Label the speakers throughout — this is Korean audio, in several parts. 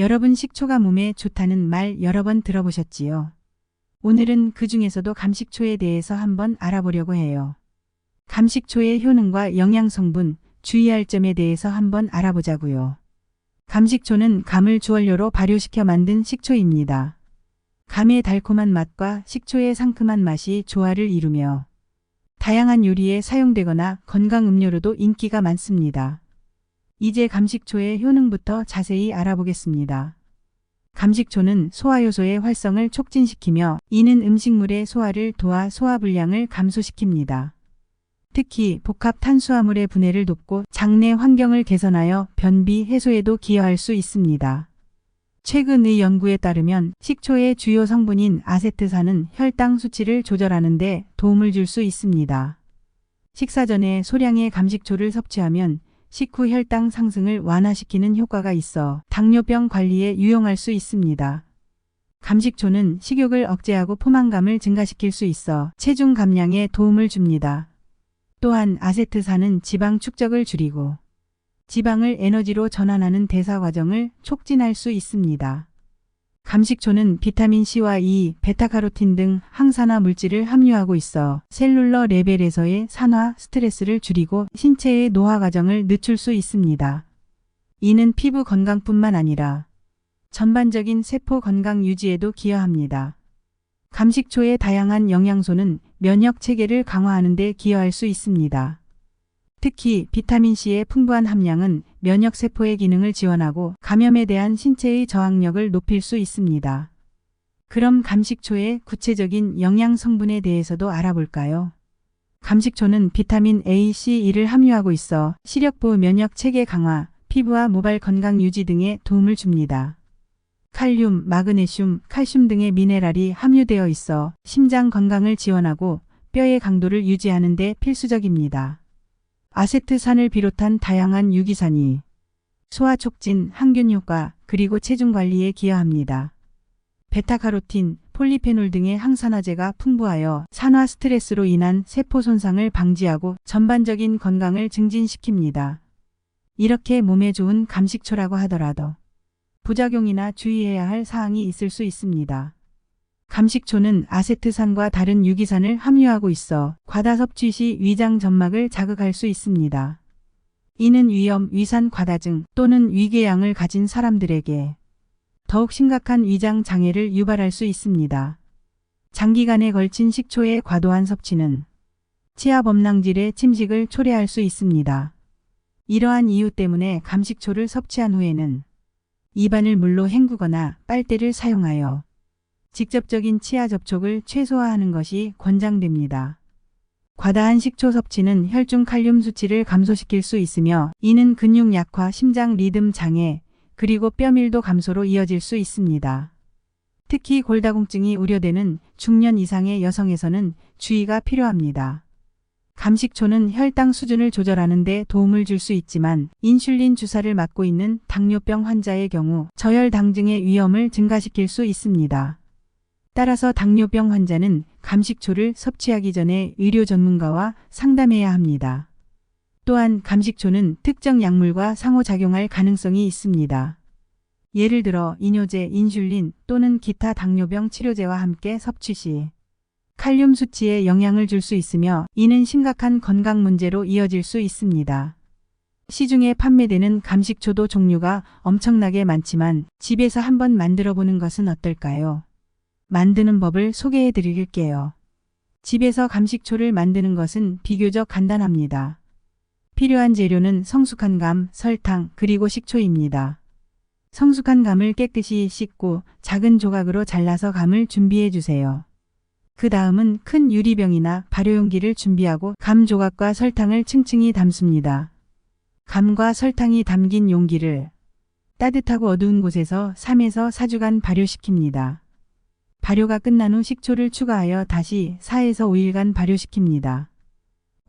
Speaker 1: 여러분 식초가 몸에 좋다는 말 여러 번 들어보셨지요? 오늘은 그 중에서도 감식초에 대해서 한번 알아보려고 해요. 감식초의 효능과 영양 성분, 주의할 점에 대해서 한번 알아보자고요. 감식초는 감을 주원료로 발효시켜 만든 식초입니다. 감의 달콤한 맛과 식초의 상큼한 맛이 조화를 이루며 다양한 요리에 사용되거나 건강 음료로도 인기가 많습니다. 이제 감식초의 효능부터 자세히 알아보겠습니다. 감식초는 소화효소의 활성을 촉진시키며 이는 음식물의 소화를 도와 소화불량을 감소시킵니다. 특히 복합 탄수화물의 분해를 돕고 장내 환경을 개선하여 변비 해소에도 기여할 수 있습니다. 최근의 연구에 따르면 식초의 주요 성분인 아세트산은 혈당 수치를 조절하는 데 도움을 줄 수 있습니다. 식사 전에 소량의 감식초를 섭취하면 식후 혈당 상승을 완화시키는 효과가 있어 당뇨병 관리에 유용할 수 있습니다. 감식초는 식욕을 억제하고 포만감을 증가시킬 수 있어 체중 감량에 도움을 줍니다. 또한 아세트산은 지방 축적을 줄이고 지방을 에너지로 전환하는 대사 과정을 촉진할 수 있습니다. 감식초는 비타민C와 E, 베타카로틴 등 항산화 물질을 함유하고 있어 셀룰러 레벨에서의 산화 스트레스를 줄이고 신체의 노화 과정을 늦출 수 있습니다. 이는 피부 건강뿐만 아니라 전반적인 세포 건강 유지에도 기여합니다. 감식초의 다양한 영양소는 면역 체계를 강화하는 데 기여할 수 있습니다. 특히 비타민C의 풍부한 함량은 면역 세포의 기능을 지원하고 감염에 대한 신체의 저항력을 높일 수 있습니다. 그럼 감식초의 구체적인 영양 성분에 대해서도 알아볼까요? 감식초는 비타민 A, C, E를 함유하고 있어 시력부 면역 체계 강화, 피부와 모발 건강 유지 등에 도움을 줍니다. 칼륨, 마그네슘, 칼슘 등의 미네랄이 함유되어 있어 심장 건강을 지원하고 뼈의 강도를 유지하는 데 필수적입니다. 아세트산을 비롯한 다양한 유기산이 소화 촉진, 항균 효과, 그리고 체중 관리에 기여합니다. 베타카로틴, 폴리페놀 등의 항산화제가 풍부하여 산화 스트레스로 인한 세포 손상을 방지하고 전반적인 건강을 증진시킵니다. 이렇게 몸에 좋은 감식초라고 하더라도 부작용이나 주의해야 할 사항이 있을 수 있습니다. 감식초는 아세트산과 다른 유기산을 함유하고 있어 과다 섭취 시 위장 점막을 자극할 수 있습니다. 이는 위염, 위산 과다증 또는 위궤양을 가진 사람들에게 더욱 심각한 위장 장애를 유발할 수 있습니다. 장기간에 걸친 식초의 과도한 섭취는 치아 범랑질의 침식을 초래할 수 있습니다. 이러한 이유 때문에 감식초를 섭취한 후에는 입안을 물로 헹구거나 빨대를 사용하여 직접적인 치아 접촉을 최소화하는 것이 권장됩니다. 과다한 식초 섭취는 혈중 칼륨 수치를 감소시킬 수 있으며 이는 근육 약화, 심장 리듬 장애, 그리고 뼈 밀도 감소로 이어질 수 있습니다. 특히 골다공증이 우려되는 중년 이상의 여성에서는 주의가 필요합니다. 감식초는 혈당 수준을 조절하는 데 도움을 줄 수 있지만 인슐린 주사를 맞고 있는 당뇨병 환자의 경우 저혈당증의 위험을 증가시킬 수 있습니다. 따라서 당뇨병 환자는 감식초를 섭취하기 전에 의료 전문가와 상담해야 합니다. 또한 감식초는 특정 약물과 상호작용할 가능성이 있습니다. 예를 들어 이뇨제, 인슐린 또는 기타 당뇨병 치료제와 함께 섭취 시 칼륨 수치에 영향을 줄 수 있으며 이는 심각한 건강 문제로 이어질 수 있습니다. 시중에 판매되는 감식초도 종류가 엄청나게 많지만 집에서 한번 만들어 보는 것은 어떨까요? 만드는 법을 소개해 드릴게요. 집에서 감식초를 만드는 것은 비교적 간단합니다. 필요한 재료는 성숙한 감, 설탕, 그리고 식초입니다. 성숙한 감을 깨끗이 씻고 작은 조각으로 잘라서 감을 준비해 주세요. 그 다음은 큰 유리병이나 발효용기를 준비하고 감 조각과 설탕을 층층이 담습니다. 감과 설탕이 담긴 용기를 따뜻하고 어두운 곳에서 3에서 4주간 발효시킵니다. 발효가 끝난 후 식초를 추가하여 다시 4에서 5일간 발효시킵니다.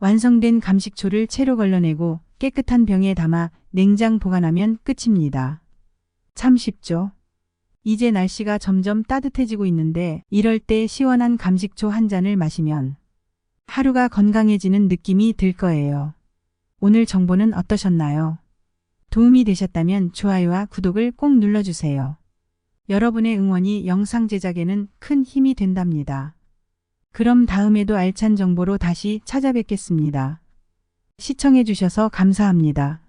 Speaker 1: 완성된 감식초를 채로 걸러내고 깨끗한 병에 담아 냉장 보관하면 끝입니다. 참 쉽죠? 이제 날씨가 점점 따뜻해지고 있는데 이럴 때 시원한 감식초 한 잔을 마시면 하루가 건강해지는 느낌이 들 거예요. 오늘 정보는 어떠셨나요? 도움이 되셨다면 좋아요와 구독을 꼭 눌러주세요. 여러분의 응원이 영상 제작에는 큰 힘이 된답니다. 그럼 다음에도 알찬 정보로 다시 찾아뵙겠습니다. 시청해주셔서 감사합니다.